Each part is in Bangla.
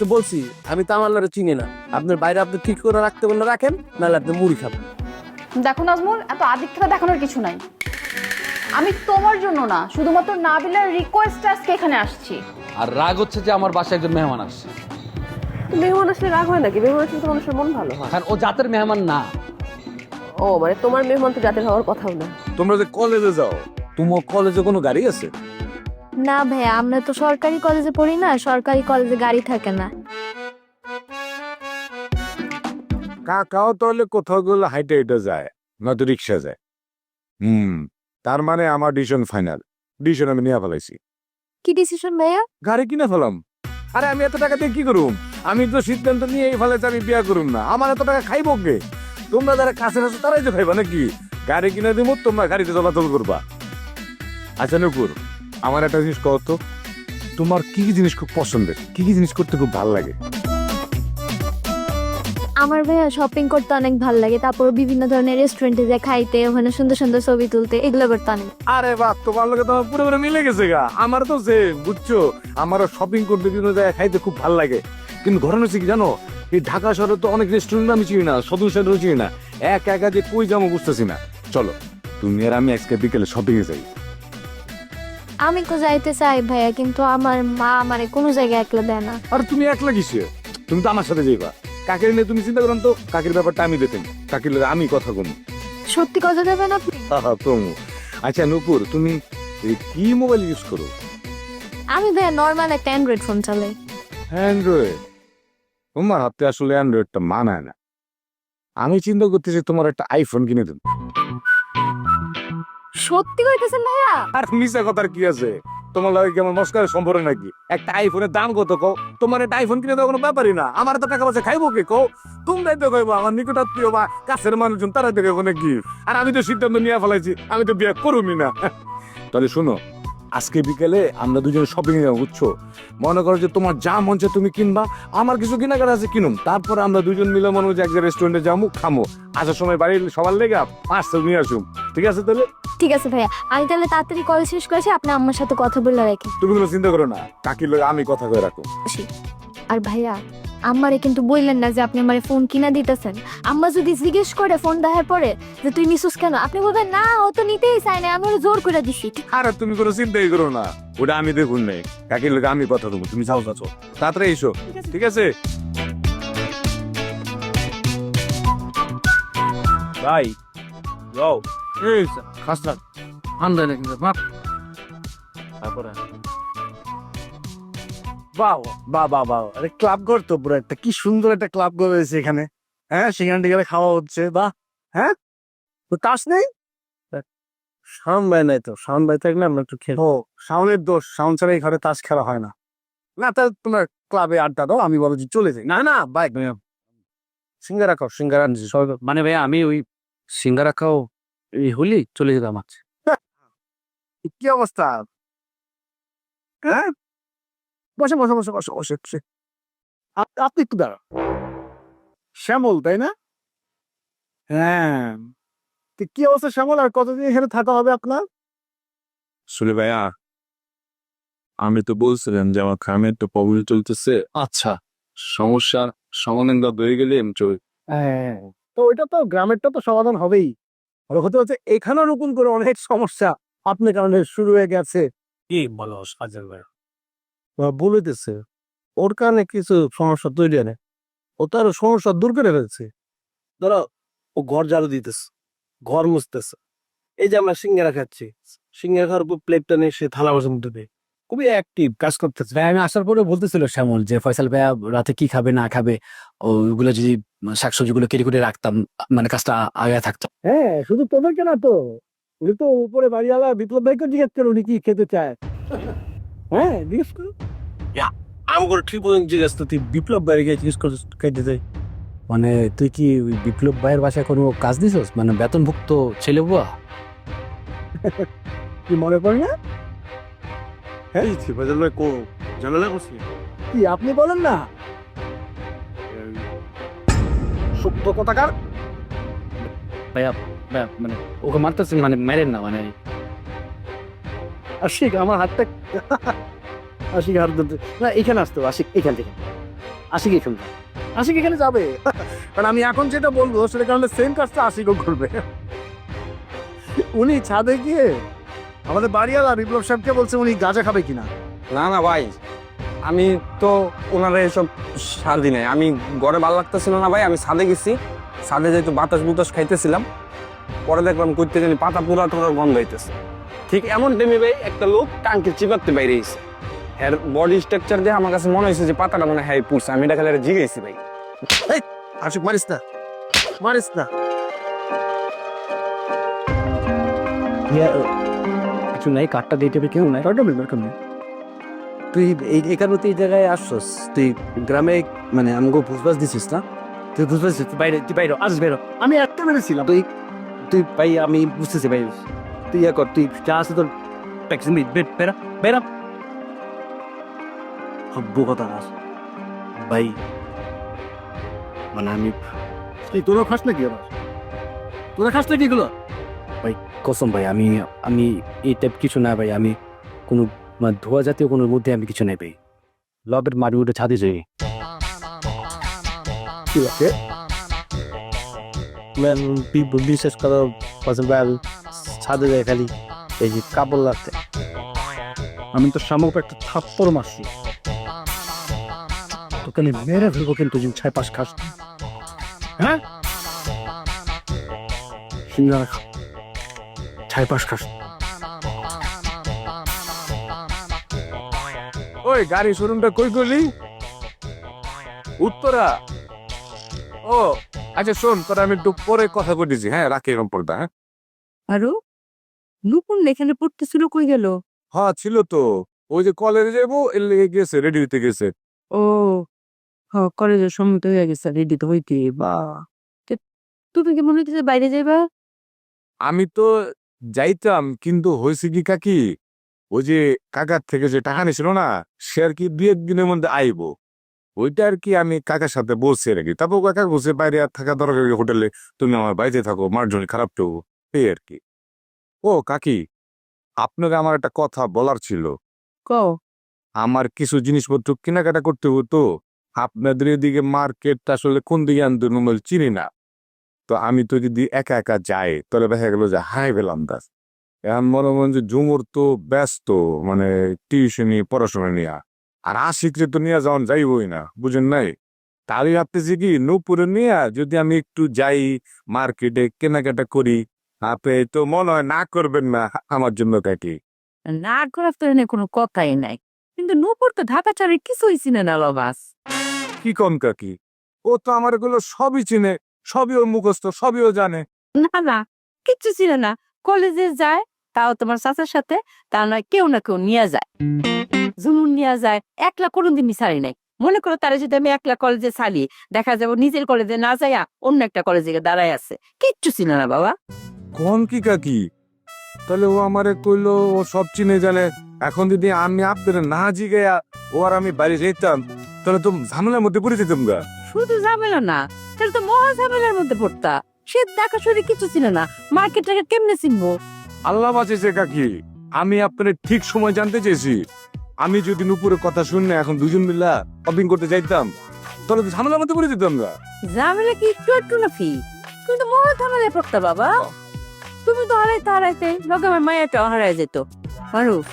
তো বলছি আমি তো আমার চিনি না। আপনার বাইরে আপনি ঠিক করে রাখতে বললে রাখেন নাহলে আপনি মুড়ি খাবেন। দেখো নাজমুল এত আদিক্ষেতা দেখানোর কিছু নাই। আমি তোমার জন্য না শুধুমাত্র নাবিলার রিকোয়েস্ট আজকে এখানে আসছি। আর রাগ হচ্ছে যে আমার বাসায় একজন মেহমান আসছে। মেহমান আসলে রাগ হয় নাকি? মেহমান আসলে তো মানুষের মন ভালো হয়। কারণ ও জাতের মেহমান না। ও মানে তোমার মেহমান তো জাতের হওয়ার কথাও না। তোমরা যে কলেজে যাও তোমার কলেজে কোনো গাড়ি আছে? না ভাইয়া আমরা তো সরকারি কলেজে পড়ি না সরকারি কলেজে গাড়ি থাকে না। কাকাও তাহলে কোথাও গেলে হাইটে হেঁটে যায় নয়তো রিক্সা যায়। হুম তার মানে আমার ডিসিশন ফাইনাল ডিসিশন আমি নিয়ে ফেলাইছি। কি ডিসিশন ভাইয়া? গাড়ি কিনে ফেলাম। আরে আমি এত টাকা দিয়ে কি করুম? আমি তো সিদ্ধান্ত নিয়ে এই ফেলেছি আমি বিয়া করুম না। আমার এত টাকা খাইবো কে? তোমরা যারা কাছে আছো তারাই তো খাইবা নাকি? গাড়ি কিনে দিব তোমরা গাড়িতে চলাচল করবা। আচ্ছা নুপুর আমার একটা জিনিস কত তোমার কি কি জিনিস খুব পছন্দের? কি কি জিনিস করতে খুব ভালো লাগে? আমার ভাইয়া শপিং করতে অনেক ভালো লাগে তারপর বিভিন্ন ধরনের রেস্টুরেন্টে যে খাইতে ওখানে সুন্দর সুন্দর ছবি তুলতে এগুলো করতে অনেক আরে বাহ তোমার লোকে তোমার পুরো পুরো মিলে গেছে গা। আমার তো সে বুঝছ আমারও শপিং করতে বিভিন্ন জায়গায় খাইতে খুব ভালো লাগে। কিন্তু ঘটনা হচ্ছে কি জানো এই ঢাকা শহরে তো অনেক রেস্টুরেন্ট আমি চিনি না সদর সেন্টারও চিনি না। এক একা যে কই যাব বুঝতেছি না। চলো তুমি আর আমি আজকে বিকেলে শপিং এ যাই। আমি তো যাইতে চাই ভাইয়া কিন্তু আমার মা আমারে কোনো জায়গায় একলা দেয় না। আর তুমি একলা কিসে? তুমি তো আমার সাথে যাইবা। কাকের নিয়ে তুমি চিন্তা করুন তো? কাকের ব্যাপারটা আমি দেখেন কাকির লগে আমি কথা কম। সত্যি কথা দেবেন আপনি? তুমি আচ্ছা নুপুর তুমি এই কি মোবাইল ইউজ করো? আমি ভাইয়া নর্মাল একটা অ্যান্ড্রয়েড ফোন চালাই। অ্যান্ড্রয়েড তোমার হাতে আসলে অ্যান্ড্রয়েডটা মানায় না। আমি চিন্তা করতেছি তোমার একটা আইফোন কিনে দেব। সত্যি কইতেছেন ভাইয়া? আর মিছা কথার কি আছে? তোমার লাগে কেমন মস্কার সম্পর্ক নাকি? একটা আইফোনের দাম কত কো তোমার একটা আইফোন কিনে দেওয়া কোনো ব্যাপারই না। আমার তো টাকা পয়সা খাইবো কে কো তুমি দায়িত্ব কইবো, আমার নিকটাত্মীয় বা কাছের মানুষজন তারা দেখে কোনো কি আর আমি তো সিদ্ধান্ত নিয়ে ফেলাইছি, আমি তো বিয়ে করুমি না। তাহলে শোনো আজকে বিকেলে আমরা দুজন শপিং এ যাব বুঝছ? মনে করো যে তোমার যা মন চায় তুমি কিনবা আমার কিছু কেনাকাটা আছে কিনুম। তারপরে আমরা দুজন মিলে মনে যে এক রেস্টুরেন্টে যাব খামো। আসার সময় বাড়ির সবার লেগে পাঁচটা নিয়ে আসুম। ঠিক আছে তাহলে? ঠিক আছে ভাইয়া। আমি তাহলে তাড়াতাড়ি কল শেষ করেছি আপনি আমার সাথে কথা বলে রাখেন। তুমি কোনো চিন্তা করো না। কাকির লগে আমি কথা কয়ে রাখো। আর ভাইয়া আমারে কিন্তু বললেন না যে আপনি আমারে ফোন কিনা দিতেছেন। আম্মা যদি জিজ্ঞেস করে ফোন দেখার পরে যে তুই নিছিস কেন আপনি বলবেন না ও তো নিতেই চায় না আমি ওরে জোর করে দিছি। আরে তুমি কোনো চিন্তাই করো না ওটা আমি দেখুন নাই। কাকির লগে আমি কথা দেবো তুমি যাও যাচ্ছ তাড়াতাড়ি এসো ঠিক আছে? ভাই যাও। এই খাসটা ঠান্ডা লাগে বাপ তারপরে? বাহ বাহ বাহ বাহ। আরে ক্লাব ঘর তো পুরো একটা। কি সুন্দর একটা ক্লাব ঘর হয়েছে এখানে। হ্যাঁ সেখানে গেলে খাওয়া হচ্ছে। বাহ হ্যাঁ? তো তাস নেই? শাওন ভাই নাই তো। শাওন ভাই থাকলে আমরা একটু খেলব। ও শাওনের দোষ। শাওন ছাড়া এই ঘরে তাস খেলা হয় না। না তা তোমরা ক্লাবে আড্ডা দাও আমি বলো যে চলে যাই। না না ভাই সিঙ্গারা খাও সিঙ্গারা আনছি। সবাই মানে ভাই আমি ওই সিঙ্গারা খাও এই হলি চলে যেতাম আজ। কি অবস্থা? হ্যাঁ? বসে বসে বসে বসে বসে বসে। আপনি একটু দাঁড়ান। শ্যামল তাই না? হ্যাঁ। কি অবস্থা শ্যামল? আর কতদিন এখানে থাকা হবে আপনার? আসলে ভাইয়া আমি তো বলছিলাম যে আমার খামের তো প্রবলেম চলতেছে। আচ্ছা। সমস্যা সমাধান হয়ে গেলে আমি চলে হ্যাঁ। তো ওইটা তো গ্রামেরটা তো সমাধান হবেই। আর হতে হচ্ছে এখানেও নতুন করে অনেক সমস্যা আপনার কারণে শুরু হয়ে গেছে। কি বলো সাজেল ভাই বলেতেছে ওর কারণে কিছু সমস্যা তৈরি হয় না। ও তার সমস্যা দূর করে ফেলছে। ধরো ও ঘর ঝাড়ু দিতেছে ঘর মুছতেছে। এই যে আমরা সিঙ্গারা খাচ্ছি সিঙ্গারা খাওয়ার উপর প্লেটটা নিয়ে সে থালা বাসন দেবে খুবই অ্যাক্টিভ কাজ করতেছে। ভাই আমি আসার পরে বলতেছিল শ্যামল যে ফয়সাল ভাইয়া রাতে কি খাবে না খাবে ওগুলো যদি শাকসবজিগুলো কেটে করে রাখতাম মানে কাজটা আগে থাকতাম হ্যাঁ শুধু তোদেরকে না তো। উনি তো উপরে বাড়িওয়ালা বিপ্লব ভাইকে জিজ্ঞেস করো উনি কি খেতে চায়। হ্যাঁ জিজ্ঞেস করো। আম করে ঠিক বলেন জিজ্ঞেস তুই বিপ্লব বাইরে গিয়ে জিজ্ঞেস করছিস খাইতে যাই মানে তুই কি বিপ্লব ভাইয়ের বাসায় কোনো কাজ দিছস? মানে বেতনভুক্ত ছেলে বুয়া? তুই মনে করি না? হ্যাঁ লোক কো ঝামেলা করছি। কি আপনি বলেন না? সত্য কথাকার ভাইয়া ভাইয়া মানে ওকে মারতেছেন মানে মেরেন না মানে আশিক, আমার হাতটা আশিক, হাত ধরতে না, এখানে আসতে আশিক, এখান থেকে। আশিক, এখান থেকে। আশিক, এখানে যাবে। কারণ আমি এখন যেটা বলব সেটা কারণে সেম কাজটা আশিকও করবে। উনি ছাদে গিয়ে আমাদের বাড়িওয়ালা বিপ্লব সাহেবকে বলছে, উনি গাঁজা খাবে কিনা? না না, ভাই, আমি তো ওনারা এসব সার দিই নাই। আমি ঘরে ভালো লাগতেছিল না, ভাই, আমি ছাদে গেছি। ছাদে যেহেতু বাতাস বুতাস খাইতেছিলাম, পরে দেখলাম করতে জানি পাতা পুরা টোরার গন্ধ হইতেছে। ঠিক এমন টাইমে ভাই একটা লোক টাঙ্কি চিপাতে বাইরে এসে হ্যার বডি স্ট্রাকচার দিয়ে আমার কাছে মনে হয়েছে যে পাতাটা মনে হয় পুড়ছে আমি এটা খালি জিগেছি ভাই। আশিক মারিস না। মারিস না। কিছু নাই কাঠটা হবে কেউ নাই। বের তুই এই এখানে তুই এই জায়গায় আসছস তুই গ্রামে মানে আমাকে দিছিস না? তুই বাইরে তুই বাইরে আস বেরো আমি একটা তুই তুই ভাই আমি বুঝতেছি ভাই। তুই ইয়ে কর তুই যা আছে তোর ট্যাক্সি বেরা বেরা হব্য কথা আস ভাই মানে আমি তুই তোরা খাস নাকি আবার তোরা খাস নাকি এগুলো কসম ভাই আমি আমি এই টাইপ কিছু না ভাই আমি কোনো ধোয়া জাতীয় কোনো মধ্যে আমি কিছু নেই ভাই লবের মারি উঠে ছাদে যাই ঠিক আছে বিশেষ করে পসিবল ছাদে যায় খালি এই যে কাপড় লাগতে আমি তো শামুক একটা থাপ্পড় মারছি। তোকে আমি মেরে ফেলব কিন্তু যদি ছয় পাঁচ খাস। হ্যাঁ? সিঙ্গারা খা। ছয় পাঁচ খাস। ওই গাড়ি শোরুমটা কই করলি? উত্তরা। ও আচ্ছা শোন তোর আমি একটু পরে কথা বলতেছি। হ্যাঁ রাখি এরকম পর্দা হ্যাঁ? আরও? নুপুন এখানে পড়তেছিল কই গেল? হ্যাঁ ছিল তো। ওই যে কলেজে যাব এর লেগে গেছে রেডি হইতে গেছে। ও হ কলেজের সময় তো হয়ে গেছে রেডি তো হইতে বা। তুমি কি মনে হইতেছে বাইরে যাইবা? আমি তো যাইতাম কিন্তু হয়েছে কি কাকি? ওই যে কাকার থেকে যে টাকা নিছিল না সে আর কি দুই একদিনের মধ্যে আইবো। ওইটা আর কি আমি কাকার সাথে বলছি আর কি। তারপর কাকা বসে বাইরে আর থাকা দরকার হোটেলে? তুমি আমার বাড়িতে থাকো মার্জনী খারাপ তো এই আর কি। ও কাকি আপনাকে আমার একটা কথা বলার ছিল। কও। আমার কিছু জিনিসপত্র কেনাকাটা করতে হতো। আপনাদের এদিকে মার্কেট আসলে কোন দিকে আনতে নম্বর চিনি না। তো আমি তো যদি একা একা যাই তাহলে দেখা গেল যে হাই পেলাম দাস এখন মনে মনে যে জুমুর তো ব্যস্ত মানে টিউশনি পড়াশোনা নিয়ে। আর আশিকরে তো নিয়ে যাওয়ান যাইবই না বুঝেন নাই? তাহলে ভাবতেছি কি নূপুরে নিয়ে যদি আমি একটু যাই মার্কেটে কেনাকাটা করি আপনি তো মনে হয় না করবেন না আমার জন্য কাকি। না করার তো এনে কোনো কথাই নাই। কিন্তু নুপুর তো ঢাকা ছাড়ে কিছুই চিনে না লবাস। কি কম কাকি? ও তো আমার এগুলো সবই চিনে সবই ওর মুখস্থ সবই ও জানে। না না কিচ্ছু চিনে না। কলেজে যায় তাও তোমার চাচার সাথে তা নয় কেউ না কেউ নিয়ে যায়। জুনুন নিয়ে যায় একলা কোনোদিন ছাড়ি নাই। মনে করো তারা যদি আমি একলা কলেজে ছাড়ি দেখা যাব নিজের কলেজে না যাইয়া অন্য একটা কলেজে গিয়ে দাঁড়ায় আছে। কিচ্ছু চিনে না বাবা। কোন কি কাকি? তাহলে ও আমারে কইলো ও সব চিনে জানে। এখন যদি আমি আপনার না জিগাইয়া ও আর আমি বাড়ি যেতাম তাহলে তো ঝামেলার মধ্যে পড়ে যেতাম গা। শুধু ঝামেলা না তাহলে তো মহা ঝামেলার মধ্যে পড়তা। সে দেখা শরীর কিছু ছিল না মার্কেট টাকে কেমনে চিনবো? আল্লাহ বাঁচেছে কাকি আমি আপনার ঠিক সময় জানতে চেয়েছি। আমি যদি নুপুরের কথা শুনে এখন দুজন মিলা শপিং করতে যাইতাম তাহলে তো ঝামেলার মধ্যে পড়ে যেতাম গা। ঝামেলা কি একটু একটু না ফি? কিন্তু মহা ঝামেলায় পড়তা বাবা। তুমি তো হারাইতে হারাইতে লগে আমার মায়াটা হারাই যেত। মারুফ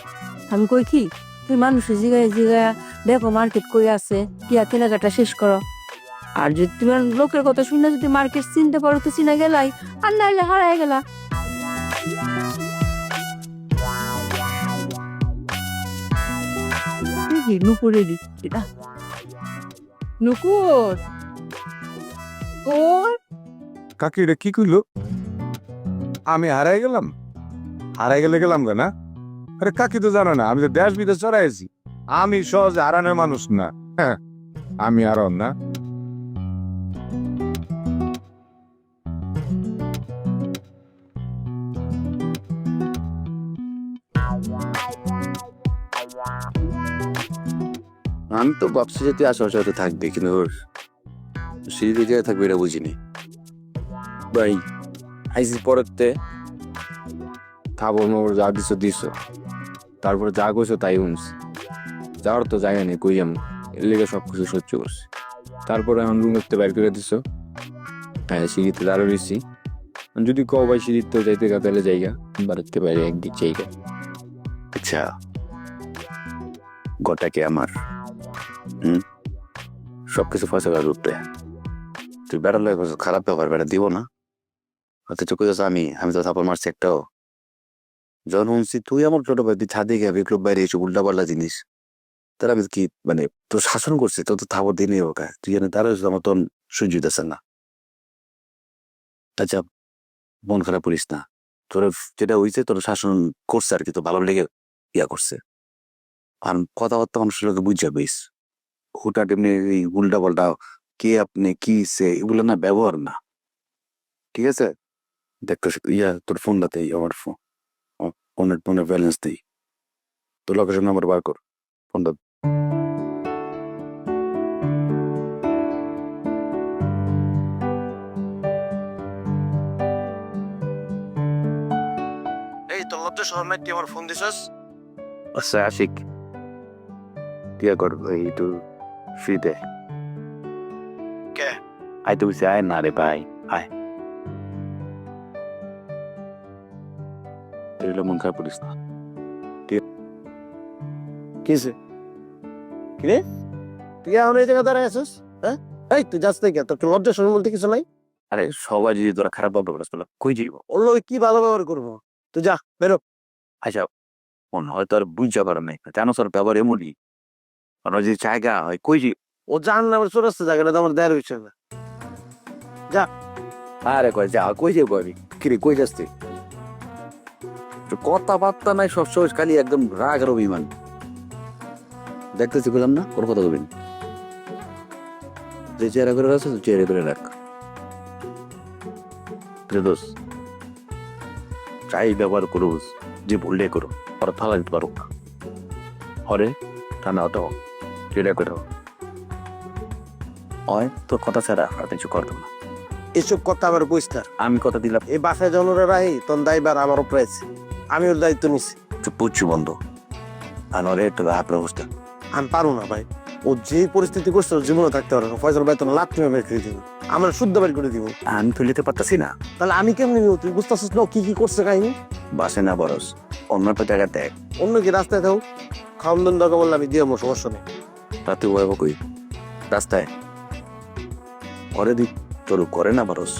আমি কই কি? তুই মানুষের জিগায় জিগায় দেখো মার্কেট কই আছে কিয়া কেনাকাটা শেষ করো। আর যদি তোমার লোকের কথা শুনে যদি মার্কেট চিনতে পারো তো চিনা গেলাই। আর নাইলে হারাই গেলা। দেখি নুপুরে দিচ্ছি না নুপুর? ও কাকি এটা কি কইলো? আমি হারাই গেলাম? হারাই গেলে গেলাম গা না? আরে কাকি তো জানো না, আমি তো দেশ বিদেশ চড়াইছি আমি সহজে হারানোর মানুষ না হ্যাঁ আমি আর না। আমি তো ভাবছি যে তুই আশেপাশে থাকবে, কিন্তু সিঁড়ি জায়গায় থাকবে এটা বুঝিনি। ভাই আইসি পরেতে খাব মোর যা দিছো দিছো। তারপরে যা কইছো তাই শুনছি। যাওয়ার তো জায়গা নেই, কই আমি এর লেগে সব কিছু সহ্য করছি। তারপরে এখন রুম একটু বাইর করে দিছো। হ্যাঁ সিঁড়িতে দাঁড়ো রয়েছি যদি কও ভাই সিঁড়িতে যাইতে গা তাহলে জায়গা। বাড়িতে বাইরে একদিক জায়গা। আচ্ছা। গোটাকে আমার? হুম? সবকিছু ফসলের রূপে। তুই বেড়ালে খারাপ ব্যবহার বেড়া দিব না? অথচ কইস আমি আমি তো থাপড় মারছি একটাও। যখন শুনছি, তুই আমার ছোট ভাই, তুই ছাদে গিয়ে বিক্রম বাইরে এসে উল্টা পাল্টা জিনিস। তারা আমি কি মানে তোর শাসন করছে, তোর তো থাপড় দিয়ে নেই ওকা। তুই জানে তারা আমার তখন সহ্য হইতেছে না। আচ্ছা মন খারাপ করিস না। তোর যেটা হয়েছে তোর শাসন করছে আর কি তো ভালো লেগে ইয়া করছে। আর কথাবার্তা মানুষের লোকে বুঝা বেশ। হুটাট এমনি এই উল্টা পাল্টা কে আপনি, কি সে, এগুলো না ব্যবহার না। ঠিক আছে? দেখতে ইয়া তোর ফোনটাতে আমার ফোন ফোনের ফোনের ব্যালেন্স দিই। তোর লোকেশন নাম্বার বার কর ফোনটা এই তোর লজ্জা শরম নাই তুই আমার ফোন দিছস? আচ্ছা আশিক। টিয়া কর এই একটু ফ্রিতে কে? আই তো বলছি আয় না রে ভাই আয়। তুই মন খারাপ করিস না কিসে কিরে তুই এখন এই জায়গা দাঁড়ায় আছিস হ্যাঁ এই তুই যাস থেকে তোর লজ্জা শরম বলতে কিছু নাই আরে সবাই যদি তোরা খারাপ ভাবতে পারিস তাহলে কই যাইব ওর লোক কি ভালো ব্যবহার করব তুই যা বেরো আচ্ছা মনে হয় তোর বুঝতে পারে নাই জানো তোর ব্যবহার এমনই আর যদি জায়গা হয় কই যাই ও জান না আমার চলে জায়গাটা তো আমার দেয়ার হয়েছে না আরে কই যা কই যাইব আমি কিরে কই যাস তুই কথাবার্তা নাই সবসময় খালি একদম রাগ আর অভিমান। দেখতেছি বললাম না কোন কথা কবিন যে চেহারা করে রাখছো চেহারা করে রাখ। দোষ চাই ব্যবহার করো যে বললে করো ওরা ফালা দিতে পারো হরে ঠান্ডা হতো চেহারা করে হয় তোর কথা ছাড়া আর কিছু করতো না। এসব কথা আবার পরিষ্কার আমি কথা দিলাম। এই বাসায় জনরা রাহি তোর দায়বার আমার উপরে আছে। আমি ওর দায়িত্ব নিছি। চুপ পুচ্ছু বন্ধ। আর নরে একটু হাত ব্যবস্থা আমি পারব না ভাই। ও যে পরিস্থিতি করছে ওর জীবনে থাকতে পারে না। ফয়সাল ভাই তোর লাভ তুমি বের করে দিব। আমরা শুদ্ধ বের করে দিব। আমি তো নিতে পারতাছি না? তাহলে আমি কেমনি নিব? তুই বুঝতেছিস না কি কি করছে কাহিনী? বাসে না বরস। অন্য একটা জায়গা দেখ। অন্য কি রাস্তায় থাও খাওয়ান দান দরকার বললে আমি দিয়ে আমার সমস্যা নেই। রাতে ওয়াইব কই? রাস্তায়। করে দি তোর করে না বরস।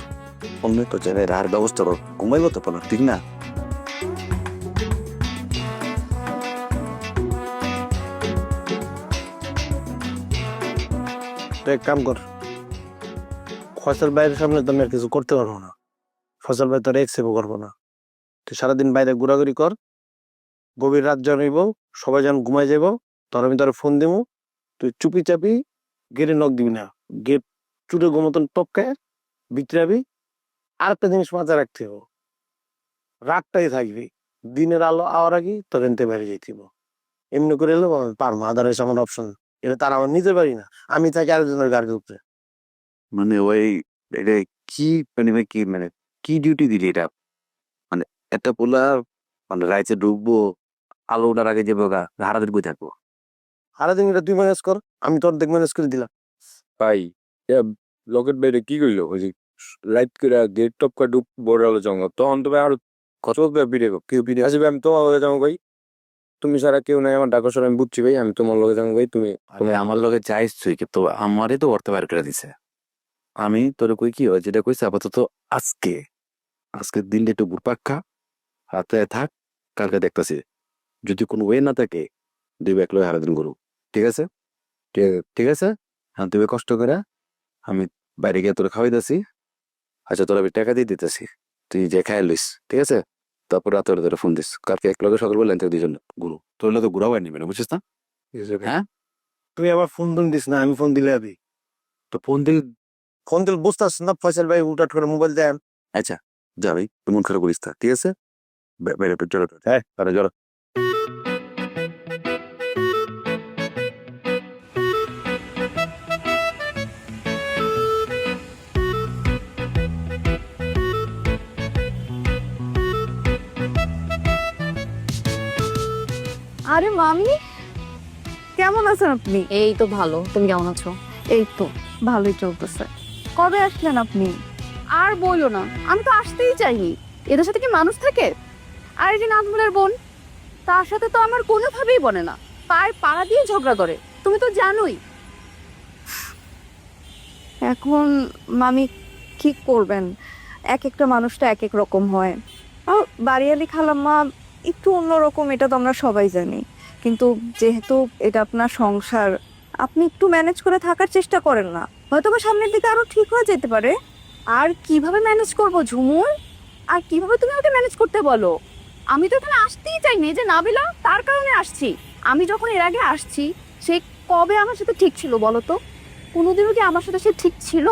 অন্য তো জায়গায় রাহার ব্যবস্থা কর। ঘুমাইব তো পারো ঠিক না? তো এক কাম কর। ফসল ভাইয়ের সামনে তো আমি আর কিছু করতে পারব না। ফসল ভাই তোর একসেপও করব না। তুই সারাদিন বাইরে ঘোরাঘুরি কর। গভীর রাত জানাইব সবাই যেন ঘুমাই যাব তোর আমি তোর ফোন দিব তুই চুপি চাপি গেটে নক দিবি না। গেট চুটে গোমতন টপকায় বিতরাবি আর একটা জিনিস মাথায় রাখতে হবে। রাতটাই থাকবি। দিনের আলো, আওয়ার আগে তোর এনতে বাইরে যাইতিব এমনি করে এলো পারব আদারওয়াইজ আমার অপশন এটা তার আমার নিতে পারি না। আমি থাকি আরেকজনের গাড়ির উপরে। মানে ওই এটা কি মানে ভাই কি মানে কি ডিউটি দিলি এটা? মানে একটা পোলা মানে রাইতে ঢুকবো আলো ওঠার আগে যাব গা হারাদের বই থাকব? সারাদিন এটা তুই ম্যানেজ কর আমি তোর দেখ ম্যানেজ করে দিলাম। ভাই লকেট বাইরে কি কইলো? ওই যে লাইট করে গেট টপ করে ডুব বড় হলো জঙ্গল। তখন তো ভাই আর কত বিরে কেউ বিরে আসবে আমি তোমার লগে যাব ভাই। তুমি সারা কেউ নাই আমার ডাকর আমি বুঝছি ভাই আমি তোমার লগে যাব ভাই তুমি তবে আমার লগে চাইছ তুই কিন্তু আমারই তো অর্থ বের করে দিছে। আমি তোর কই কি হয় যেটা কইছে আপাতত আজকে আজকের দিনটা একটু ঘুরপাক্কা হাতে থাক কালকে দেখতেছি। যদি কোনো ওয়ে না থাকে দুই ব্যাগ লয়ে হারাদিন করু ঠিক আছে? ঠিক আছে ঠিক আছে? হ্যাঁ তুই কষ্ট করে আমি বাইরে গিয়ে তোর খাওয়াই দিছি আচ্ছা তোর আমি টাকা দিয়ে দিতেছি তুই যে খাই লইস ঠিক আছে? তারপর রাতে তোর ফোন দিস কালকে এক লগে সকাল বললেন দুজন গুরু। তোর তো ঘুরাও নিবে না বুঝছিস না হ্যাঁ? তুই আবার ফোন টোন দিস না আমি ফোন দিলে আবি তো ফোন দিল? ফোন দিল বুঝতাস না ফয়সাল ভাই উল্টাট করে মোবাইল দেন আচ্ছা যা ভাই তুই মন খারাপ করিস না ঠিক আছে? বেড়ে চলো। হ্যাঁ। তাহলে চলো। মামি কেমন আছেন আপনি? এই তো ভালো। তুমি কেমন আছো? এই তো ভালোই চলতেছে। কবে আসলেন আপনি? আর বইলো না। আমি তো আসতেই চাইনি। এদের সাথে কি মানুষ থাকে? আর এই যে নাজমুলের বোন তার সাথে তো আমার কোনোভাবেই বনে না। পায়ের পাড়া দিয়ে ঝগড়া করে। তুমি তো জানোই। এখন মামি কি করবেন? এক একটা মানুষটা এক এক রকম হয়। আর বাড়িয়ালি খালাম্মা একটু অন্যরকম এটা তো আমরা সবাই জানি। কিন্তু যেহেতু এটা আপনার সংসার, আপনি একটু ম্যানেজ করে থাকার চেষ্টা করেন না। হয়তো বা সামনের দিকে আরও ঠিক হয়ে যেতে পারে। আর কীভাবে ম্যানেজ করব ঝুমুর? আর কীভাবে তুমি ওকে ম্যানেজ করতে বলো? আমি তো এখানে আসতেই চাইনি যে নাবিলা, তার কারণে আসছি। আমি যখন এর আগে আসছি, সে কবে আমার সাথে ঠিক ছিল বলো তো? কোনোদিনও কি আমার সাথে সে ঠিক ছিল?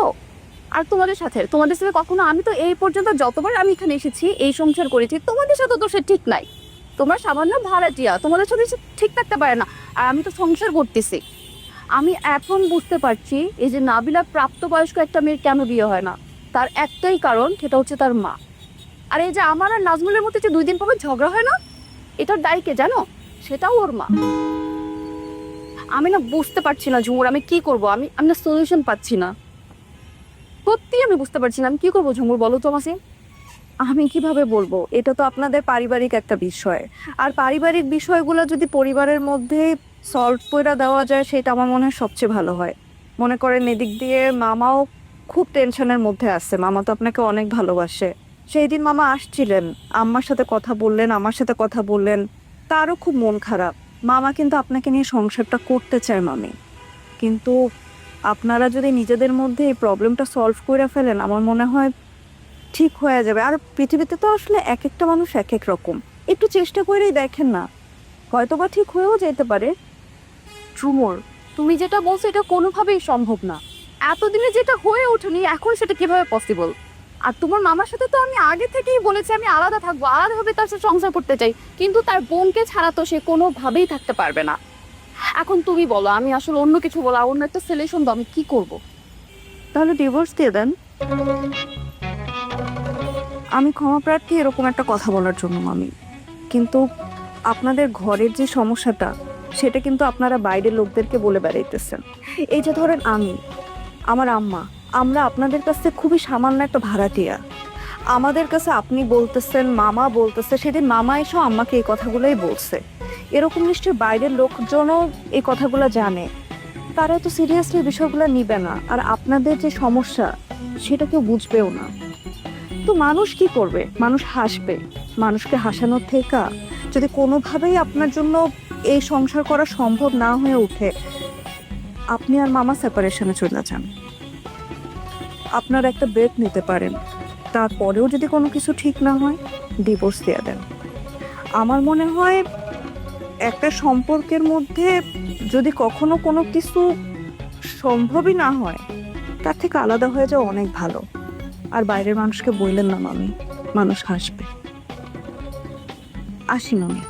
আর তোমাদের সাথে? তোমাদের সাথে কখনো? আমি তো এই পর্যন্ত যতবার আমি এখানে এসেছি, এই সংসার করেছি, তোমাদের সাথে তো সে ঠিক নাই। তোমরা সামান্য ভাড়াটিয়া তোমাদের সাথে ঠিক থাকতে পারে না। আর আমি তো সংসার করতেছি। আমি এখন বুঝতে পারছি, এই যে নাবিলা প্রাপ্তবয়স্ক একটা মেয়ের কেন বিয়ে হয় না? তার একটাই কারণ, সেটা হচ্ছে তার মা। আর এই যে আমার আর নাজমুলের মধ্যে যে দুই দিন পর ঝগড়া হয় না, এটার দায়ী কে জানো? সেটাও ওর মা। আমি না বুঝতে পারছি না, ঝুমুর, আমি কি করব? আমি আমি না সলিউশন পাচ্ছি না। সত্যি আমি বুঝতে পারছি না, আমি কি করব ঝুমুর, বলো তো আমি কীভাবে বলব? এটা তো আপনাদের পারিবারিক একটা বিষয়। আর পারিবারিক বিষয়গুলো যদি পরিবারের মধ্যে সলভ করে দেওয়া যায়, সেটা আমার মনে হয় সবচেয়ে ভালো হয়। মনে করেন এদিক দিয়ে মামাও খুব টেনশনের মধ্যে আছে। মামা তো আপনাকে অনেক ভালোবাসে। সেই দিন মামা আসছিলেন। আম্মার সাথে কথা বললেন, আমার সাথে কথা বললেন। তারও খুব মন খারাপ। মামা কিন্তু আপনাকে নিয়ে সংসারটা করতে চায় মামি। কিন্তু আপনারা যদি নিজেদের মধ্যে এই প্রবলেমটা সলভ করে ফেলেন, আমার মনে হয় ঠিক হয়ে যাবে। আর পৃথিবীতে তো আসলে এক একটা মানুষ এক এক রকম। একটু চেষ্টা করেই দেখেন না। হয়তোবা ঠিক হয়েও যেতে পারে। ট্রুমোর তুমি যেটা বলছো এটা কোনোভাবেই সম্ভব না। এতদিনে যেটা হয়ে ওঠেনি এখন সেটা কীভাবে পসিবল আর তোমার মামার সাথে তো আমি আগে থেকেই বলেছি আমি আলাদা থাকব আলাদাভাবে তার সাথে সংসার করতে চাই। কিন্তু তার বোনকে ছাড়া তো সে কোনোভাবেই থাকতে পারবে না। এখন তুমি বলো আমি আসলে অন্য কিছু বলো অন্য একটা সলিউশন দাও আমি কি করব? তাহলে ডিভোর্স দিয়ে দেন। আমি ক্ষমা প্রার্থী এরকম একটা কথা বলার জন্য, মামি। কিন্তু আপনাদের ঘরের যে সমস্যাটা, সেটা কিন্তু আপনারা বাইরের লোকদেরকে বলে বেড়াইতেছেন। এই যে ধরেন আমি, আমার আম্মা, আমরা আপনাদের কাছে খুবই সামান্য একটা ভাড়াটিয়া। আমাদের কাছে আপনি বলতেছেন, মামা বলতেছে, সেদিন মামা এসেও আম্মাকে এই কথাগুলোই বলছে। এরকম নিশ্চয়ই বাইরের লোকজনও এই কথাগুলো জানে। তারা তো সিরিয়াসলি বিষয়গুলো নিবে না। আর আপনাদের যে সমস্যা, সেটা কেউ বুঝবেও না। তো মানুষ কি করবে? মানুষ হাসবে। মানুষকে হাসানোর থেকে যদি কোনোভাবেই আপনার জন্য এই সংসার করা সম্ভব না হয়ে ওঠে, আপনি আর মামা সেপারেশনে চলে যান। আপনার একটা ব্রেক নিতে পারেন। তারপরেও যদি কোনো কিছু ঠিক না হয় ডিভোর্স দিয়ে দেন। আমার মনে হয় একটা সম্পর্কের মধ্যে যদি কখনো কোনো কিছু সম্ভবই না হয়, তার থেকে আলাদা হয়ে যাওয়া অনেক ভালো। বাইরের মানুষকে বললেন না, মামি। মানুষ হাসবে। আসি, মামি।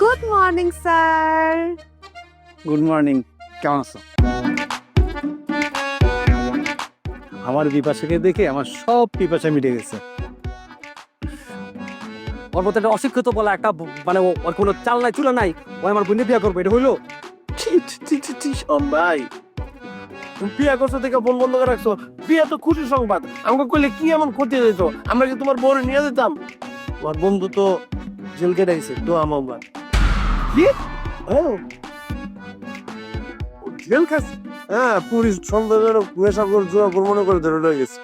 Good morning sir good morning কেমন আছো? আমার বিপাশাকে দেখে আমার সব পিপাসা মিটে গেছে। ওর মধ্যে একটা অশিক্ষিত বলা একটা মানে ওর কোনো চাল নাই, চুলা নাই, ও আমার বোনে বিয়ে করবে, এটা হইল? ভাই বিয়ে করছ থেকে ফোন বন্ধ করে রাখছো। বিয়ে তো খুশি সংবাদ। আমাকে কইলে কি এমন ক্ষতি যেত আমরা কি তোমার বোন নিয়ে যেতাম? তোমার বন্ধু তো জেল কেটে গেছে তো হ্যাঁ জেল খাস হ্যাঁ পুলিশ সন্দেহ নেশা করে জোয়া করে মনে করে ধরে রয়ে গেছে।